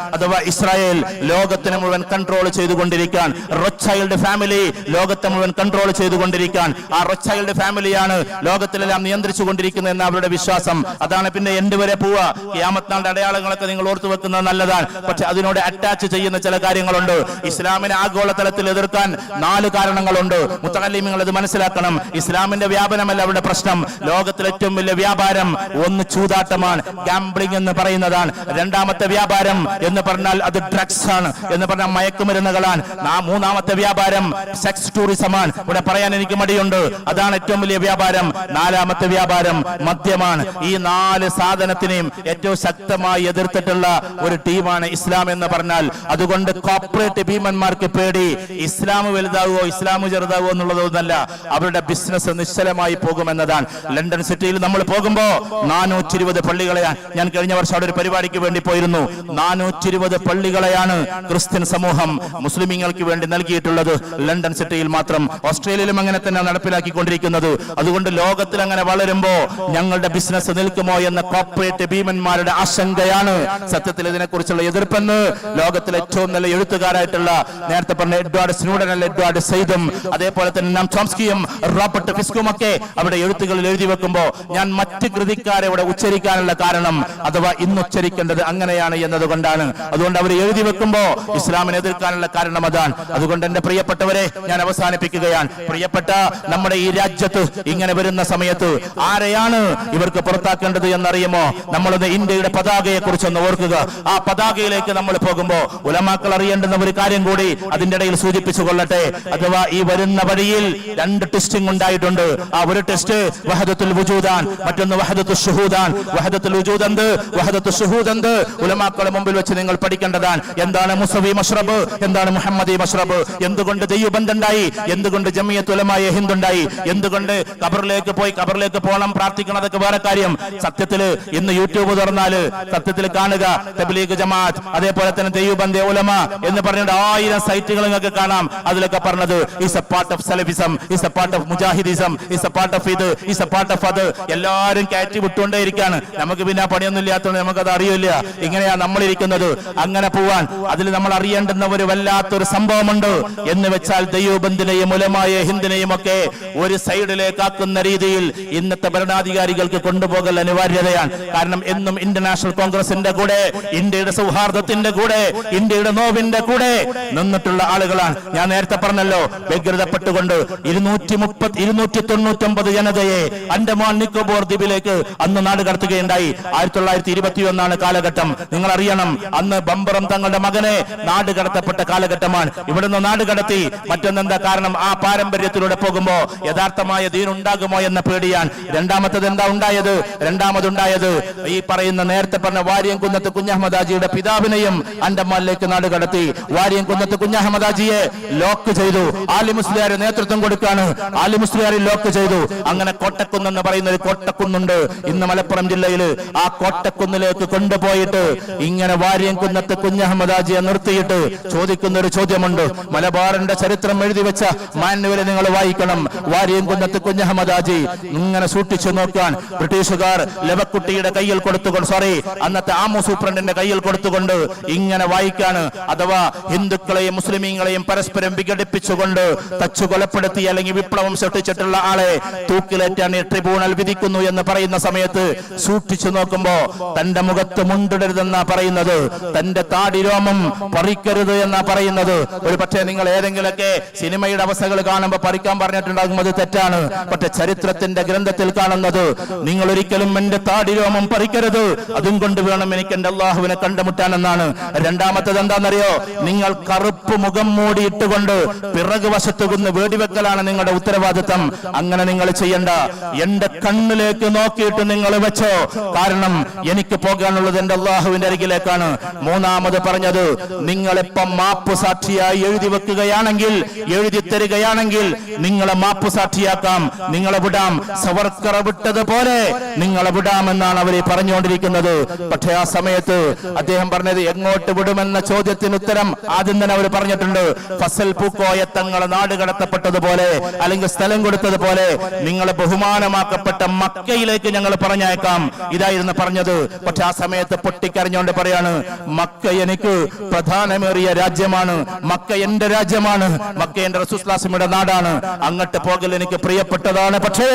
അഥവാ ഇസ്രായേൽ ലോകത്തിന് മുഴുവൻ കൺട്രോൾ ചെയ്തുകൊണ്ടിരിക്കാൻ റൊച്ചൈൽഡ് ഫാമിലി ലോകത്തെ മുഴുവൻ കൺട്രോൾ ചെയ്തുകൊണ്ടിരിക്കാൻ ആ റൊച്ചൈൽഡ് ഫാമിലിയാണ് ലോകത്തിലെല്ലാം നിയന്ത്രിച്ചു കൊണ്ടിരിക്കുന്നത് എന്ന അവരുടെ വിശ്വാസം. അതാണ് പിന്നെ എന്റെ വരെ പോവുക. ക്യാമത്താണ്ട് അടയാളങ്ങളൊക്കെ നിങ്ങൾ ഓർത്തു വെക്കുന്നത് നല്ലതാണ്. പക്ഷെ അതിനോട് അറ്റാച്ച് ചെയ്യുന്ന ചില കാര്യങ്ങളുണ്ട്. ഇസ്ലാമിനെ ആഗോളതലത്തിൽ എതിർക്കാൻ നാല് കാരണങ്ങളുണ്ട്. മുത്തകല്ലിമിങ്ങൾ അത് മനസ്സിലാക്കണം. ഇസ്ലാമിന്റെ വ്യാപനമല്ല അവരുടെ പ്രശ്നം. ലോകത്തിലെ ഏറ്റവും വലിയ വ്യാപാരം ഒന്ന് ചൂതാട്ടമാണ്. ഗാംബ്ലിംഗ് എന്ന് പറയുന്നതാണ്. രണ്ടാമത്തെ വ്യാപാരം എന്ന് പറഞ്ഞാൽ അത് ഡ്രഗ്സ് ആണ്. എന്ന് പറഞ്ഞാൽ മയക്കുമരുന്നുകളാണ്. മൂന്നാമത്തെ വ്യാപാരം സെക്സ് ടൂറിസമാണ് ഇവിടെ പറയാൻ എനിക്ക് മടിയുണ്ട്. അതാണ് ഏറ്റവും വലിയ വ്യാപാരം. നാലാമത്തെ വ്യാപാരം മദ്യമാണ്. ഈ നാല് സാധനത്തിനെയും ഏറ്റവും ശക്തമായി എതിർത്തിട്ടുള്ള ഒരു ടീമാണ് ഇസ്ലാം എന്ന് പറഞ്ഞാൽ അതുകൊണ്ട് കോർപ്പറേറ്റ് ഭീമന്മാർക്ക് പേടി. ഇസ്ലാം വലുതാവുമോ ഇസ്ലാം ചെറുതാവുമോ എന്നുള്ളതൊന്നല്ല അവരുടെ ബിസിനസ് നിശ്ചലമായി പോകുമെന്നതാണ്. ലണ്ടൻ സിറ്റിയിൽ നമ്മൾ പോകുമ്പോ നാനൂറ്റി ഇരുപത് പള്ളികളെയാണ്. ഞാൻ കഴിഞ്ഞ വർഷം അവിടെ ഒരു പരിപാടിക്ക് വേണ്ടി പോയിരുന്നു. നാനൂറ്റി ഇരുപത് പള്ളികളെയാണ് ക്രിസ്ത്യൻ സമൂഹം മുസ്ലിമീങ്ങൾക്ക് വേണ്ടി നൽകിയിട്ടുള്ളത്. ലണ്ടൻ സിറ്റിയിൽ മാത്രം. ഓസ്ട്രേലിയയിലും അങ്ങനെ തന്നെ നടപ്പിലാക്കിക്കൊണ്ടിരിക്കുന്നത്. അതുകൊണ്ട് ലോകത്തിൽ അങ്ങനെ വളരുമ്പോ ഞങ്ങളുടെ ബിസിനസ് നിൽക്കുമോ എന്ന കോർപ്പറേറ്റ് ഭീമന്മാരുടെ ആശങ്കയാണ് സത്യത്തിൽ ഇതിനെക്കുറിച്ചുള്ള എതിർപ്പെന്ന് ലോകത്തിലെ ഏറ്റവും നല്ല എഴുത്തുകാരായിട്ടുള്ള നേരത്തെ പറഞ്ഞ എഡ്വാർഡ് സ്നൂഡൻ അല്ല എഡ്വാർഡ് സെയ്ദും അതേപോലെ തന്നെ നാം ചോംസ്കിയും റോബർട്ട് ഫിസ്കും ഒക്കെ അവിടെ എഴുത്തുകളിൽ എഴുതി വെക്കുമ്പോ ഞാൻ മറ്റ് കൃതിക്കാരെ ഇവിടെ ഉച്ചരിക്കാനുള്ള കാരണം അഥവാ ഇന്ന് ഉച്ചരിക്കേണ്ടത് അങ്ങനെയാണ് എന്നതുകൊണ്ടാണ് അതുകൊണ്ട് അവർ എഴുതി വെക്കുമ്പോ ഇസ്ലാമിനെ എതിർക്കാനുള്ള കാരണം അതാണ്. അതുകൊണ്ട് എന്റെ പ്രിയപ്പെട്ടവരെ ഞാൻ അവസാനിപ്പിക്കുകയാണ്. പ്രിയപ്പെട്ട നമ്മുടെ ഈ രാജ്യത്ത് ഇങ്ങനെ വരുന്ന സമയത്ത് ആരെയാണ് ഇവർക്ക് പുറത്താക്കേണ്ടത് എന്നറിയുമോ? നമ്മളൊന്ന് ഇന്ത്യയുടെ പതാകയെ കുറിച്ചൊന്ന് ഓർക്കുക. ആ പതാകയിലേക്ക് നമ്മൾ പോകുമ്പോ ഉലമാക്കൾ അറിയേണ്ടുന്ന ഒരു കാര്യം കൂടി അതിന്റെ ഇടയിൽ സൂചിപ്പിച്ചു കൊള്ളട്ടെ. അഥവാ ഈ വരുന്ന വഴിയിൽ രണ്ട് ടെസ്റ്റിംഗ് ഉണ്ടായിട്ടുണ്ട്. ആ ഒരു ടെസ്റ്റ് വഹദത്തുൽ വുജൂദാൻ മറ്റൊന്ന് വഹദത്തുൽ ഷുഹൂദാൻ. വഹദത്തുൽ വുജൂദ് എന്ത്? വഹദത്തു ഷുഹൂദ് എന്ത്? ഉലമാക്കളെ മുമ്പിൽ വെച്ച് നിങ്ങൾ പഠിക്കേണ്ടതാണ്. എന്താണ് മുസവി മഷ്റബ്? എന്താണ് മുഹമ്മദി മഷ്റബ്? എന്തുകൊണ്ട് ദൈവബന്ധം ഉണ്ടായി എന്തുകൊണ്ട് ജമിയത്ത് തുലമായ ഹിന്ദുണ്ടായി? എന്തുകൊണ്ട് കബറിലേക്ക് പോയി കബറിലേക്ക് പോകണം പ്രാർത്ഥിക്കണതൊക്കെ വേറെ കാര്യം. സത്യത്തിൽ ഇന്ന് യൂട്യൂബ് തുറന്നാൽ സത്യത്തിൽ കാണുക തബ്ലീഗ് ജമാഅത്ത് അതേപോലെ തന്നെ ദൈവബന്ധ ഉലമ എന്ന് പറഞ്ഞിട്ട് ആയിരം സൈറ്റുകൾ നിങ്ങൾക്ക് കാണാം. അതിലൊക്കെ പറഞ്ഞത് is a part of Salafism is a part of Mujahidism is a part of ഇത് ഇസ് എ പാർട്ട് ഓഫ് അത്. എല്ലാവരും കയറ്റി വിട്ടുകൊണ്ടേ ഇരിക്കുകയാണ് നമുക്ക് പിന്നെ പണിയൊന്നും ഇല്ലാത്തതുകൊണ്ട് നമുക്കത് അറിയില്ല. ഇങ്ങനെയാ നമ്മൾ ഇരിക്കുന്നത് അങ്ങനെ പോവാൻ അതിൽ നമ്മൾ അറിയേണ്ടുന്ന ഒരു വല്ലാത്തൊരു സംഭവമുണ്ട്. എന്ന് വെച്ചാൽ ദൈവബന്ധിനെയും മുലമായ ഹിന്ദിനെയും ഒക്കെ ഒരു സൈഡിലേക്കാക്കുന്ന രീതിയിൽ ഇന്നത്തെ ഭരണാധികാരികൾക്ക് കൊണ്ടുപോകൽ അനിവാര്യതയാണ്. കാരണം എന്നും ഇന്റർനാഷണൽ കോൺഗ്രസിന്റെ കൂടെ ഇന്ത്യയുടെ സൗഹാർദ്ദത്തിന്റെ കൂടെ ഇന്ത്യയുടെ നോവിന്റെ കൂടെ നിന്നിട്ടുള്ള ആളുകളാണ്. ഞാൻ നേരത്തെ പറഞ്ഞല്ലോ വ്യഗ്രതപ്പെട്ടുകൊണ്ട് ഇരുന്നൂറ്റി മുപ്പത്തി ഇരുന്നൂറ്റി തൊണ്ണൂറ്റി ഒമ്പത് ജനതയെ അൻഡമാൻ നിക്കോബോർ ദ്വീപിലേക്ക് അന്ന് നാട് കടത്തുകയുണ്ടായി. ആയിരത്തി തൊള്ളായിരത്തി ഇരുപത്തി ഒന്നാണ് കാലഘട്ടം. നിങ്ങൾ അറിയണം അന്ന് ബമ്പറം തങ്ങളുടെ മകനെ നാട് കടത്തപ്പെട്ട കാലഘട്ടമാണ്. ഇവിടുന്ന് നാട് കടത്തി മറ്റൊന്നെന്താ കാരണം? ആ പാരമ്പര്യത്തിലൂടെ പോകുമ്പോ യഥാർത്ഥമായ ദീൻ ഉണ്ടാകുമോ എന്ന പേടിയാണ്. രണ്ടാമത്തത് എന്താ ഉണ്ടായത്? രണ്ടാമതുണ്ടായത് ഈ പറയുന്ന നേരത്തെ പറഞ്ഞ വാര്യം കുന്നത്ത് കുഞ്ഞഹമ്മദാജിയുടെ പിതാവിനെയും അണ്ടമാനിലേക്ക് നാട് കടത്തി. വാര്യം കുന്നത്ത് കുഞ്ഞഹമ്മദാജിയെ ലോക്ക് ചെയ്തു. ആലി മുസ്ലിയാർ നേതൃത്വം കൊടുക്കാണ് ആലി മുസ്ലിയാരെ ലോക്ക് ചെയ്തു. അങ്ങനെ കോട്ടക്കുന്ന് എന്ന് പറയുന്ന ഒരു കോട്ടക്കുന്നുണ്ട് ഇന്ന് മലപ്പുറം ജില്ലയിൽ ആ കോട്ടക്കുന്നിലേക്ക് കൊണ്ടുപോയിട്ട് ഇങ്ങനെ കുന്നത്ത് കുഞ്ഞഹമ്മദാജിയെ നിർത്തിയിട്ട് ചോദിക്കുന്ന ഒരു ചോദ്യമുണ്ട്. മലബാറിന്റെ ചരിത്രം എഴുതി വെച്ച മാനുവലെ നിങ്ങൾ വായിക്കണം. വാര്യം കുന്നത്ത് കുഞ്ഞഹമ്മദാജി ഇങ്ങനെ സൂക്ഷിച്ചു നോക്കാൻ ബ്രിട്ടീഷുകാർ ലവക്കുട്ടിയുടെ കയ്യിൽ കൊടുത്തുകൊണ്ട് സോറി അന്നത്തെ ആമു സൂപ്രണ്ടിന്റെ കയ്യിൽ കൊടുത്തുകൊണ്ട് ഇങ്ങനെ വായിക്കാണ്. അഥവാ ഹിന്ദുക്കളെയും മുസ്ലിമീങ്ങളെയും പരസ്പരം വിഘടിപ്പിച്ചുകൊണ്ട് തച്ചു കൊലപ്പെടുത്തി അല്ലെങ്കിൽ വിപ്ലവം സൃഷ്ടിച്ചിട്ടുള്ള ആളെ തൂക്കിലേറ്റാൻ ട്രിബ്യൂണൽ വിധിക്കുന്നു എന്ന് പറയുന്ന സമയത്ത് സൂക്ഷിച്ചു നോക്കുമ്പോ തന്റെ മുഖത്ത് മുണ്ടിടരുതെന്നാ പറയുന്നത്. തന്റെ താടിരോമം പറിക്കരുത് എന്നാ പറയുന്നത്. ഒരു പക്ഷേ നിങ്ങൾ ഏതെങ്കിലുമൊക്കെ സിനിമയുടെ അവസ്ഥകൾ കാണുമ്പോൾ പറിക്കാൻ പറഞ്ഞിട്ടുണ്ടാകും അത് തെറ്റാണ്. പക്ഷെ ചരിത്രത്തിന്റെ ഗ്രന്ഥത്തിൽ കാണുന്നത് നിങ്ങൾ ഒരിക്കലും എന്റെ താടിരോമം പറിക്കരുത്. അതും കൊണ്ട് വേണം എനിക്ക് എന്റെ അള്ളാഹുവിനെ കണ്ടുമുട്ടാൻ എന്നാണ് രണ്ടാമത്തത് എന്താണെന്നറിയോ? നിങ്ങൾ കറുപ്പ് മുഖം മൂടി ഇട്ടുകൊണ്ട് പിറകു വശത്തു വേടിവെക്കലാണ് നിങ്ങളുടെ ഉത്തരവാദിത്തം. അങ്ങനെ നിങ്ങൾ ചെയ്യണ്ട. എന്റെ കണ്ണിലേക്ക് നോക്കിയിട്ട് നിങ്ങൾ വെച്ചോ. കാരണം എനിക്ക് പോകാനുള്ളത് എന്റെ അള്ളാഹുവിന്റെ അരികിലേക്കാണ്. മൂന്നാമത് പറഞ്ഞത് നിങ്ങളിപ്പം മാപ്പ് സാക്ഷിയായി എഴുതി വെക്കുകയാണെങ്കിൽ എഴുതി തരികയാണെങ്കിൽ നിങ്ങളെ മാപ്പ് സാക്ഷിയാക്കാം. നിങ്ങളെ വിടാം. സവർക്കറ വിട്ടതുപോലെ നിങ്ങളെ വിടാമെന്നാണ് അവരെ പറഞ്ഞുകൊണ്ടിരിക്കുന്നത്. പക്ഷേ ആ സമയത്ത് അദ്ദേഹം പറഞ്ഞത് എങ്ങോട്ട് വിടുമെന്ന ചോദ്യത്തിന് ഉത്തരം ആദ്യം തന്നെ അവർ പറഞ്ഞിട്ടുണ്ട്. ഫസൽ പൂക്കോയ തങ്ങളെ നാട് കടത്തപ്പെട്ടതുപോലെ അല്ലെങ്കിൽ സ്ഥലം കൊടുത്തതുപോലെ നിങ്ങളെ ബഹുമാനമാക്കപ്പെട്ട മക്കയിലേക്ക് ഞങ്ങൾ പറഞ്ഞയക്കാം. ഇതായിരുന്നു പറഞ്ഞത്. പക്ഷെ ആ സമയത്ത് പൊട്ടിക്കറിഞ്ഞുകൊണ്ട് പറയാണ് മക്ക എനിക്ക് പ്രധാനമേറിയ രാജ്യമാണ്. മക്ക എന്റെ രാജ്യമാണ്. മക്ക എന്റെ റസൂസ്ലാസിയുടെ നാടാണ്. അങ്ങോട്ട് പോകൽ എനിക്ക് പ്രിയപ്പെട്ടതാണ്. പക്ഷേ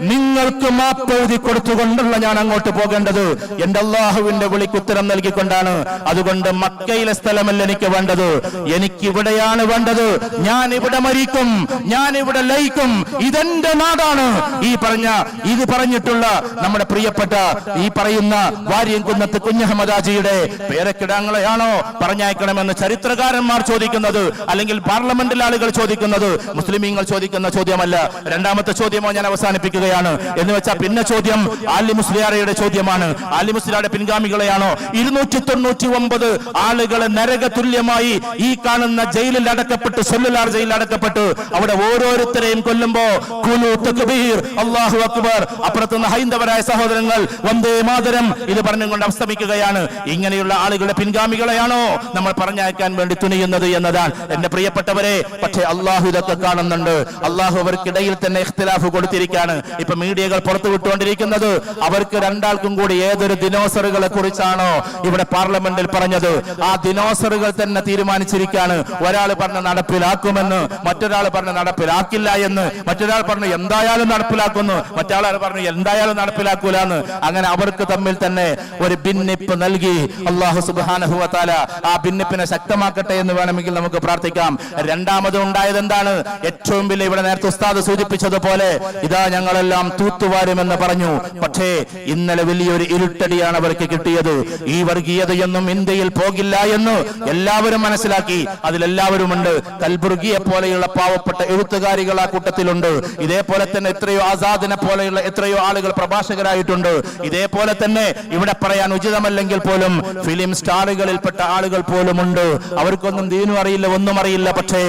നിങ്ങൾക്ക് മാപ്പെഴുതി കൊടുത്തുകൊണ്ടുള്ള ഞാൻ അങ്ങോട്ട് പോകേണ്ടത്. എന്റെ അള്ളാഹുവിന്റെ വിളിക്ക് ഉത്തരം നൽകിക്കൊണ്ടാണ്. അതുകൊണ്ട് മക്കയിലെ സ്ഥലമല്ല എനിക്ക് വേണ്ടത്. എനിക്ക് ഇവിടെയാണ് വേണ്ടത്. ഞാൻ ഇവിടെ മരിക്കും. ഞാൻ ഇവിടെ ലയിക്കും. ഇതെന്റെ നാടാണ്. ഈ പറഞ്ഞ ഇത് പറഞ്ഞിട്ടുള്ള നമ്മുടെ പ്രിയപ്പെട്ട ഈ പറയുന്ന വാര്യം കുന്നത്ത് കുഞ്ഞഹമ്മദാജിയുടെ പേരക്കിടാങ്ങളെയാണോ പറഞ്ഞയക്കണമെന്ന് ചരിത്രകാരന്മാർ ചോദിക്കുന്നത്? അല്ലെങ്കിൽ പാർലമെന്റിൽ ആളുകൾ ചോദിക്കുന്നത്? മുസ്ലിമീങ്ങൾ ചോദിക്കുന്ന ചോദ്യമല്ല. രണ്ടാമത്തെ ചോദ്യമോ ഞാൻ അവസാനിപ്പിക്കുകയാണ്. എന്ന് വെച്ചാൽ പിന്നെ ചോദ്യം ആലി മുസ്ലിയാരയുടെ ചോദ്യമാണ്. ആലി മുസ്ലിയാരുടെ പിൻഗാമികളെയാണോ? ഇരുന്നൂറ്റി തൊണ്ണൂറ്റി ഒമ്പത് ആളുകളെ നരക തുല്യമായി ഈ കാണുന്ന ജയിലിൽ അടക്കപ്പെട്ട് സൊല്ലുലാർ ജയിലിൽ അടക്കപ്പെട്ട് അവിടെ ഓരോരുത്തരെയും കൊല്ലുമ്പോ കുലു തക്ബീർ അല്ലാഹു അക്ബർ. അപ്പുറത്തുനിന്ന് ഹൈന്ദവരായ സഹോദരങ്ങൾ വന്ദേ മാതരം. ഇത് പറഞ്ഞുകൊണ്ട് അവസ്തമിക്കുകയാണ് ഇങ്ങനെയുള്ള ആളുകളുടെ പിൻഗാമികളെയാണോ? നമ്മൾ പറഞ്ഞയക്കാൻ വേണ്ടി തുനിയുന്നത് എന്നതാണ്. എന്റെ പ്രിയപ്പെട്ടവരെ പക്ഷേ അള്ളാഹു ഇതൊക്കെ കാണുന്നുണ്ട്. അള്ളാഹു അവർക്കിടയിൽ തന്നെ ഇഖ്തിലാഫ് കൊടുത്തിരിക്കുകയാണ് ഇപ്പൊ മീഡിയകൾ പുറത്തു വിട്ടുകൊണ്ടിരിക്കുന്നത്. അവർക്ക് രണ്ടാൾക്കും കൂടി ഏതൊരു ദിനോസറുകളെ കുറിച്ചാണോ ഇവിടെ പാർലമെന്റിൽ പറഞ്ഞത്? ആ ദിനോസറുകൾ തന്നെ തീരുമാനിച്ചിരിക്കുകയാണ് ഒരാൾ പറഞ്ഞ നടപ്പിലാക്കുമെന്ന് മറ്റൊരാൾ പറഞ്ഞ നടപ്പിലാക്കില്ല എന്ന് മറ്റൊരാൾ പറഞ്ഞു എന്തായാലും നടപ്പിലാക്കുന്നു മറ്റൊരാൾ പറഞ്ഞു എന്തായാലും നടപ്പിലാക്കൂലെന്ന്. അങ്ങനെ അവർക്ക് തമ്മിൽ തന്നെ ഒരു ഭിന്നിപ്പ് നൽകി. അള്ളാഹു സുബാനഹുവത്താല ആ ഭിന്നിപ്പിനെ ശക്തമാക്കട്ടെ എന്ന് വേണമെങ്കിൽ നമുക്ക് പ്രാർത്ഥിക്കാം. രണ്ടാമത് ഉണ്ടായത് എന്താണ്? ഏറ്റവും വലിയ ഇവിടെ നേരത്തെ ഉസ്താദ് സൂചിപ്പിച്ചതുപോലെ ഇതാ ഞങ്ങളെല്ലാം തൂത്തുവാരുമെന്ന് പറഞ്ഞു. പക്ഷേ ഇന്നലെ വലിയൊരു ഇരുട്ടടിയാണ് അവർക്ക് കിട്ടിയത്. ഈ വർഗീയതയൊന്നും ഇന്ത്യയിൽ പോകില്ല എന്ന് എല്ലാവരും മനസ്സിലാക്കി. അതിലെല്ലാവരുമുണ്ട്. കൽബുർഗിയെ പോലെയുള്ള പാവപ്പെട്ട എഴുത്തുകാരികൾ ആ കൂട്ടത്തിലുണ്ട്. ഇതേപോലെ തന്നെ എത്രയോ ആസാദിനെ പോലെയുള്ള എത്രയോ ആളുകൾ പ്രഭാഷകരായിട്ടുണ്ട്. ഇതേപോലെ തന്നെ ഇവിടെ പറയാൻ ഉചിതമല്ലെങ്കിൽ പോലും ഫിലിം സ്റ്റാറുകളിൽപ്പെട്ട ആളുകൾ പോലുമുണ്ട്. അവർക്കൊന്നും ദീനും അറിയില്ല ഒന്നും അറിയില്ല. പക്ഷേ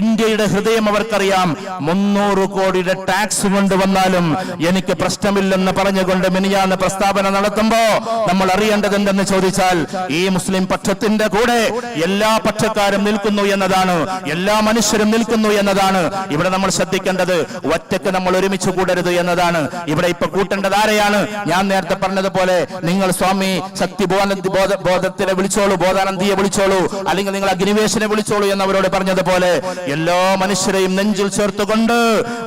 ഇന്ത്യയുടെ ഹൃദയം അവർക്കറിയാം. മുന്നൂറ് കോടിയുടെ ടാക്സ് കൊണ്ടുവന്നാലും എനിക്ക് പ്രശ്നമില്ലെന്ന് പറഞ്ഞുകൊണ്ട് മിനിയാന്ന് പ്രസ്താവന നടത്തുമ്പോ നമ്മൾ അറിയേണ്ടത് എന്തെന്ന് ചോദിച്ചാൽ ഈ മുസ്ലിം പക്ഷത്തിന്റെ കൂടെ എല്ലാ പക്ഷക്കാരും നിൽക്കുന്നു എന്നതാണ്. എല്ലാ മനുഷ്യരും നിൽക്കുന്നു എന്നതാണ്. ഇവിടെ നമ്മൾ ശ്രദ്ധിക്കേണ്ടത് ഒറ്റയ്ക്ക് നമ്മൾ ഒരുമിച്ച് കൂടരുത് എന്നതാണ്. ഇവിടെ ഇപ്പൊ കൂട്ടേണ്ടത് ആരെയാണ്? ഞാൻ നേരത്തെ പറഞ്ഞതുപോലെ നിങ്ങൾ സ്വാമി ശക്തി ബോധ ബോധത്തിനെ വിളിച്ചോളൂ ബോധാനന്ദിയെ വിളിച്ചോളൂ അല്ലെങ്കിൽ നിങ്ങൾ അഗ്നിവേശനെ വിളിച്ചോളൂ എന്ന് അവരോട് പറഞ്ഞതുപോലെ എല്ലാ മനുഷ്യരെയും നെഞ്ചിൽ ചേർത്തുകൊണ്ട്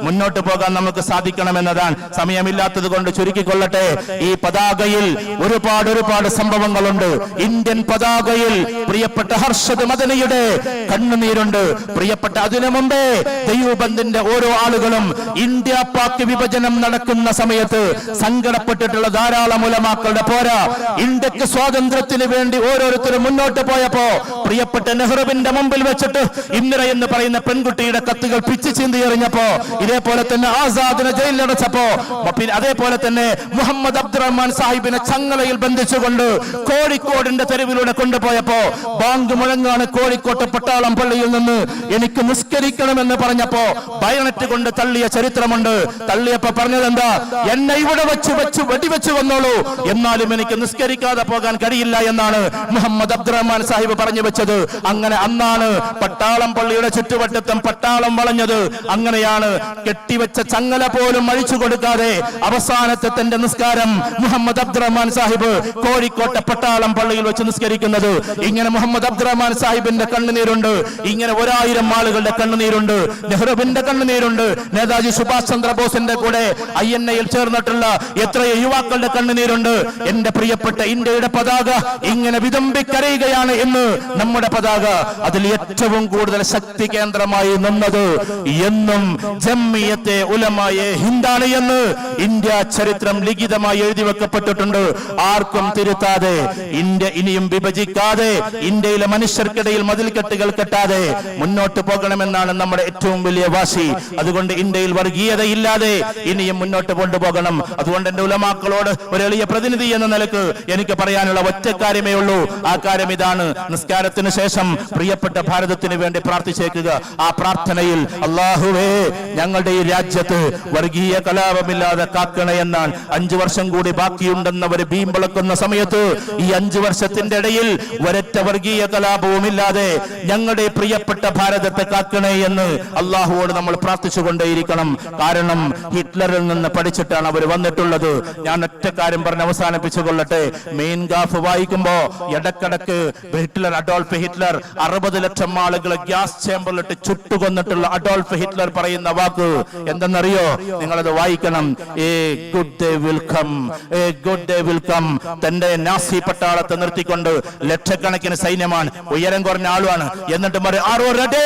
മുന്നോട്ട് പോകാൻ നമുക്ക് സാധിക്കണം എന്നതാണ് സമയമില്ലാത്തത് കൊണ്ട് ചുരുക്കിക്കൊള്ളട്ടെ. ഈ പതാകയിൽ ഒരുപാട് ഒരുപാട് സംഭവങ്ങളുണ്ട്. ഇന്ത്യൻ പതാകയിൽ പ്രിയപ്പെട്ട ഹർഷദ് മദനിയുടെ കണ്ണുനീരുണ്ട്. പ്രിയപ്പെട്ട അതിനു മുമ്പേ ദൈവബന്ധിന്റെ ഓരോ ആളുകളും ഇന്ത്യ പാക് വിഭജനം നടക്കുന്ന സമയത്ത് സങ്കടപ്പെട്ടിട്ടുള്ള ധാരാളം ഉലമാക്കളുടെ പോരാ. ഇന്ത്യയ്ക്ക് സ്വാതന്ത്ര്യത്തിന് വേണ്ടി ഓരോരുത്തരും മുന്നോട്ട് പോയപ്പോ പ്രിയപ്പെട്ട നെഹ്റുവിന്റെ മുമ്പിൽ വെച്ചിട്ട് ഇന്ദിര എന്ന് പറയുന്ന പെൺകുട്ടിയുടെ കത്തുകൾ പിച്ചു ചീന്തി എറിഞ്ഞപ്പോ ഇതേപോലെ തന്നെ ആസാദിനെ ജയിലിലടച്ചപ്പോ അതേപോലെ തന്നെ മുഹമ്മദ് അബ്ദുറഹ്മാൻ സാഹിബിനെ ചങ്ങലയിൽ ബന്ധിച്ചുകൊണ്ട് കോഴിക്കോടിന്റെ തെരുവിലൂടെ കൊണ്ടുപോയപ്പോ ബാങ്ക് മുഴങ്ങാണ് കോഴിക്കോട്ട് പട്ടാളം പള്ളിയിൽ നിന്ന് എനിക്ക് നിസ്കരിക്കണമെന്ന് പറഞ്ഞപ്പോ ബയണറ്റ് കൊണ്ട് തള്ളിയ ചരിത്രമുണ്ട്. തള്ളിയപ്പോ പറഞ്ഞത് എന്താ എന്നെ ഇവിടെ വെച്ച് വെച്ച് വെടിവെച്ച് വന്നോളൂ. എന്നാലും എനിക്ക് നിസ്കരിക്കാതെ പോകാൻ കഴിയില്ല എന്നാണ് മുഹമ്മദ് അബ്ദുറഹ്മാൻ സാഹിബ് പറഞ്ഞു വെച്ചത്. അങ്ങനെ അന്നാണ് പട്ടാളം പള്ളിയുടെ ചുറ്റുവട്ടത്തും പട്ടാളം വളഞ്ഞത്. അങ്ങനെയാണ് കെട്ടിവെച്ച ചങ്ങല പോലും അഴിച്ചു കൊടുക്കാതെ അവസാനത്തെ തന്റെ നിസ്കാരം മുഹമ്മദ് അബ്ദുറഹ്മാൻ സാഹിബ് കോഴിക്കോട്ടെ പട്ടാളം പള്ളിയിൽ വെച്ച് നിസ്കരിക്കുന്നത്. ഇങ്ങനെ മുഹമ്മദ് അബ്ദുറഹ്മാൻ സാഹിബിന്റെ കണ്ണുനീരുണ്ട്. ഇങ്ങനെ ഒരായിരം ആളുകളുടെ കണ്ണുനീരുണ്ട്. നെഹ്റുവിന്റെ കണ്ണുനീരുണ്ട്. നേതാജി സുഭാഷ് ചന്ദ്രബോസിന്റെ കൂടെ ഐ എൻ എയിൽ ചേർന്നിട്ടുള്ള എത്രയോ യുവാക്കളുടെ കണ്ണുനീരുണ്ട്. എന്റെ പ്രിയപ്പെട്ട ഇന്ത്യയുടെ പതാക ഇങ്ങനെ വിതമ്പിക്കരയുകയാണ് എന്ന് നമ്മുടെ പതാക. അതിൽ ഏറ്റവും കൂടുതൽ ശക്തി കേന്ദ്രമായി നിന്നത് എന്നും ജമ്മിയത്തെ ഉലമായെ ഹിന്ദാണ് എന്ന് ഇന്ത്യ ചരിത്രം ലിഖിതമായി എഴുതി വെക്കപ്പെട്ടിട്ടുണ്ട്. ആർക്കും തിരുത്താതെ ഇന്ത്യ ഇനിയും വിഭജിക്കാതെ ഇന്ത്യയിലെ മനുഷ്യർക്കിടയിൽ മതിൽ കെട്ടുകൾ കെട്ടാതെ മുന്നോട്ട് പോകണമെന്നാണ് നമ്മുടെ ഏറ്റവും വലിയ വാശി. അതുകൊണ്ട് ഇന്ത്യയിൽ വർഗീയതയില്ലാതെ ഇനിയും മുന്നോട്ട് കൊണ്ടുപോകണം. അതുകൊണ്ട് എന്റെ ഉലമാക്കളോട് ഒരു എളിയ പ്രതിനിധി എന്ന നിലയ്ക്ക് എനിക്ക് പറയാനുള്ള ഒറ്റ കാര്യമേ ഉള്ളൂ. ആ കാര്യം ഇതാണ്. നിസ്കാരത്തിന് ശേഷം പ്രിയപ്പെട്ട ഭാരതത്തിന് വേണ്ടി പ്രാർത്ഥിച്ചേക്കുക. ആ പ്രാർത്ഥനയിൽ അള്ളാഹുവേ ഞങ്ങളുടെ ഈ രാജ്യത്ത് വർഗീയ കലാപമില്ലാതെ കാക്കണേ എന്നാൽ അഞ്ചു വർഷം കൂടി ബാക്കിയുണ്ടെന്ന് അവർ ഭീമ്പളക്കുന്ന സമയത്ത് ഈ അഞ്ചു വർഷത്തിന്റെ ഇടയിൽ ഒരറ്റ വർഗീയ കലാപവും ഇല്ലാതെ ഞങ്ങളുടെ പ്രിയപ്പെട്ട ഭാരതത്തെ കാക്കണേ എന്ന് അള്ളാഹുവോട് നമ്മൾ പ്രാർത്ഥിച്ചുകൊണ്ടേയിരിക്കണം. കാരണം ഹിറ്റ്ലറിൽ നിന്ന് പഠിച്ചിട്ടാണ് അവർ വന്നിട്ടുള്ളത്. ഞാൻ ഒറ്റ കാര്യം പറഞ്ഞ് അവസാനിപ്പിച്ചു കൊള്ളട്ടെ മെയിൻ ഗാഫ് വായിക്കുക വായിക്കുമ്പോ ഇടക്കിടക്ക് ഹിറ്റ്ലർ അഡോൾഫ് ഹിറ്റ്ലർ അറുപത് ലക്ഷം ആളുകളെ ഗ്യാസ് ചേമ്പറിലിട്ട് ചുട്ടുകൊന്നിട്ടുള്ള അഡോൾഫ് ഹിറ്റ്ലർ പറയുന്ന വാക്ക് എന്തെന്നറിയോ? നിങ്ങളത് വായിക്കണം. ഏ ഗുഡ് ഡേ വിൽക്കം ഏ ഗുഡ് ഡേ വിൽക്കം തന്റെ നാസി പട്ടാളത്തെ നിർത്തിക്കൊണ്ട് ലക്ഷക്കണക്കിന് സൈന്യമാണ് ഉയരം കുറഞ്ഞ ആളുമാണ്. എന്നിട്ട് റെഡി?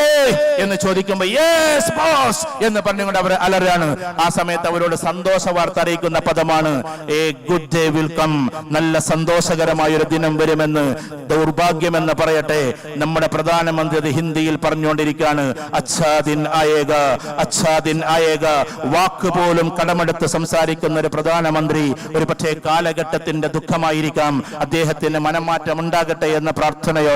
എന്ന് ചോദിക്കുമ്പോ യെസ് ബോസ്. എന്ന് പറഞ്ഞുകൊണ്ട് അവർ അലറാണ്. ആ സമയത്ത് അവരോട് സന്തോഷ വാർത്ത അറിയിക്കുന്ന പദമാണ് ഏ ഗുഡ് ഡേ വിൽക്കം നല്ല സന്തോഷകരമായ ഒരു ദിനം വരുമെന്ന് ദൗർഭാഗ്യമെന്ന് പറയട്ടെ. നമ്മുടെ പ്രധാനമന്ത്രി അത് ഹിന്ദിയിൽ പറഞ്ഞുകൊണ്ടിരിക്കുകയാണ്. അച്ഛാദിൻ ആയേക അച്ഛാദിൻ ആയേക വാക്ക് പോലും കടമെടുത്ത് സംസാരിക്കുന്ന ഒരു പ്രധാനമന്ത്രി ഒരു പക്ഷേ കാലഘട്ടത്തിന്റെ ദുഃഖമായിരിക്കാം. അദ്ദേഹത്തിന് മനമാറ്റം ഉണ്ടാകട്ടെ എന്ന പ്രാർത്ഥനയോടെ